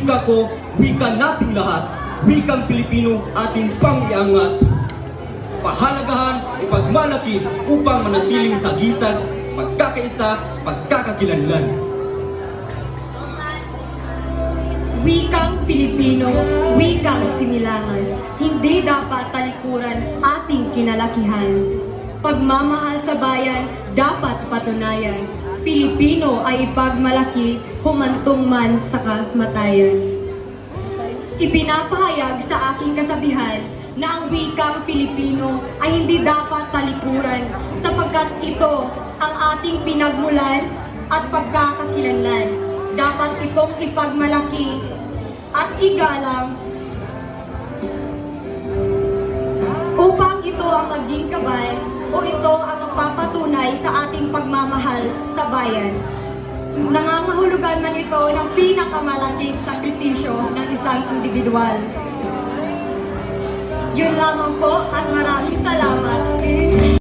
Wika ko, wika nating lahat, wikang Pilipino ating pang-iangat. Pahalagahan, ipagmalaki upang manatiling sagisag, pagkakaisa, pagkakakilanlan. Wikang Pilipino, wikang sinilangan, hindi dapat talikuran ating kinalakihan. Pagmamahal sa bayan, dapat patunayan. Pilipino ay ipagmalaki, humantong man sa kamatayan. Ipinapahayag sa aking kasabihan na ang wikang Pilipino ay hindi dapat talikuran sapagkat ito ang ating pinagmulan at pagkakakilanlan. Dapat itong ipagmalaki at igalang upang ito ang maging kabal o ito ang magpapatunay sa ating pagmamahal sa bayan. Nangangahulugan man ito ng pinakamalaking sakripisyo ng isang individual. Yun lamang po at